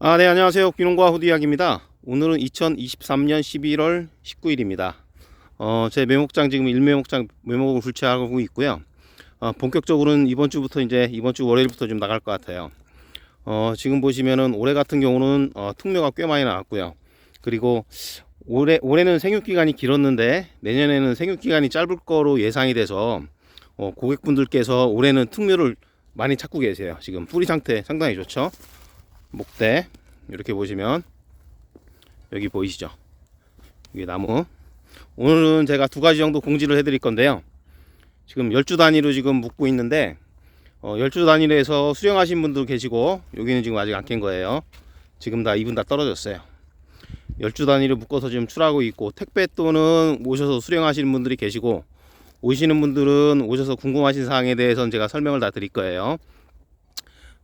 아, 네, 안녕하세요. 귀농과 후디 이야기입니다. 오늘은 2023년 11월 19일입니다. 어, 제 메목장 지금 1메목장 메목을 불치하고 있고요. 어, 본격적으로는 이번 주부터 이제 이번 주 월요일부터 좀 나갈 것 같아요. 어, 지금 보시면은 올해 같은 경우는 어, 특묘가 꽤 많이 나왔고요. 그리고 올해 올해는 생육 기간이 길었는데 내년에는 생육 기간이 짧을 거로 예상이 돼서 어, 고객분들께서 올해는 특묘를 많이 찾고 계세요. 지금 뿌리 상태 상당히 좋죠. 목대 이렇게 보시면 여기 보이시죠? 이게 나무. 오늘은 제가 두 가지 정도 공지를 해드릴 건데요. 지금 열주 단위로 지금 묶고 있는데 어, 열주 단위로 해서 수령하신 분도 계시고 여기는 지금 아직 안 깬 거예요. 지금 다 이분 다 떨어졌어요. 열주 단위로 묶어서 지금 출하고 있고 택배 또는 오셔서 수령하시는 분들이 계시고 오시는 분들은 오셔서 궁금하신 사항에 대해서는 제가 설명을 다 드릴 거예요.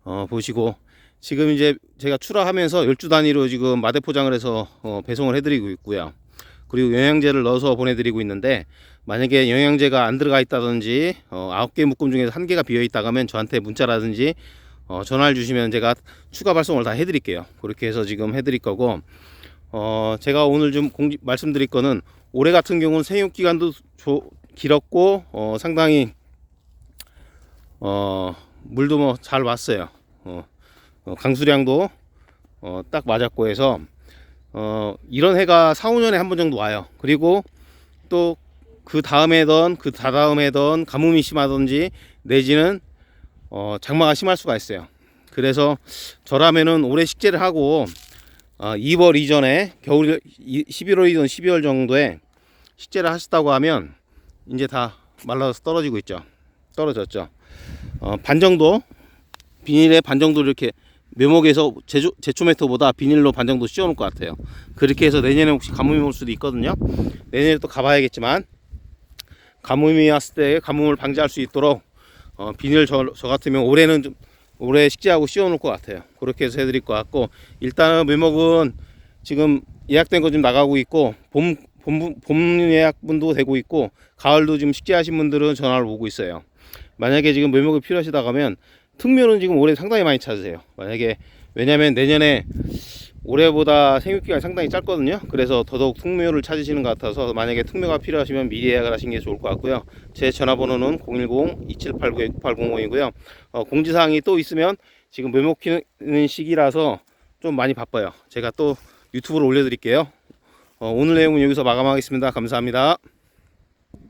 어, 보시고 지금 이제 제가 출하하면서 열주 단위로 지금 마대 포장을 해서 어, 배송을 해드리고 있고요. 그리고 영양제를 넣어서 보내드리고 있는데 만약에 영양제가 안 들어가 있다든지 어, 9개 묶음 중에서 한 개가 비어 있다고 하면 저한테 문자라든지 어, 전화를 주시면 제가 추가 발송을 다 해드릴게요. 그렇게 해서 지금 해드릴 거고 어, 제가 오늘 좀 공지, 말씀드릴 거는 올해 같은 경우는 생육 기간도 조, 길었고 어, 상당히 어, 물도 뭐 잘 왔어요. 어, 어, 강수량도 어, 딱 맞았고 해서 어, 이런 해가 4, 5년에 한 번 정도 와요. 그리고 또 그 다음에던 그 다다음에던 가뭄이 심하던지 내지는 어, 장마가 심할 수가 있어요. 그래서 저라면은 올해 식재를 하고 어, 2월 이전에 겨울 11월이든 12월 정도에 식재를 하셨다고 하면 이제 다 말라서 떨어지고 있죠. 떨어졌죠. 어, 반 정도 비닐에 반 정도 이렇게 묘목에서 제조, 제초메토보다 비닐로 반 정도 씌워놓을 것 같아요. 그렇게 해서 내년에 혹시 가뭄이 올 수도 있거든요. 내년에 또 가봐야겠지만 가뭄이 왔을 때 가뭄을 방지할 수 있도록 어, 비닐 저, 저 같으면 올해는 좀 올해 식재하고 씌워놓을 것 같아요. 그렇게 해서 해드릴 것 같고 일단은 묘목은 지금 예약된 거 좀 나가고 있고 봄, 봄, 봄 예약분도 되고 있고 가을도 지금 식재하신 분들은 전화를 오고 있어요. 만약에 지금 묘목이 필요하시다고 하면 특묘는 지금 올해 상당히 많이 찾으세요. 만약에 왜냐면 내년에 올해보다 생육기간이 상당히 짧거든요. 그래서 더더욱 특묘를 찾으시는 것 같아서 만약에 특묘가 필요하시면 미리 예약을 하시는 게 좋을 것 같고요. 제 전화번호는 010-2789-9800이고요. 어, 공지사항이 또 있으면 지금 피는 시기라서 좀 많이 바빠요. 제가 또 유튜브로 올려드릴게요. 어, 오늘 내용은 여기서 마감하겠습니다. 감사합니다.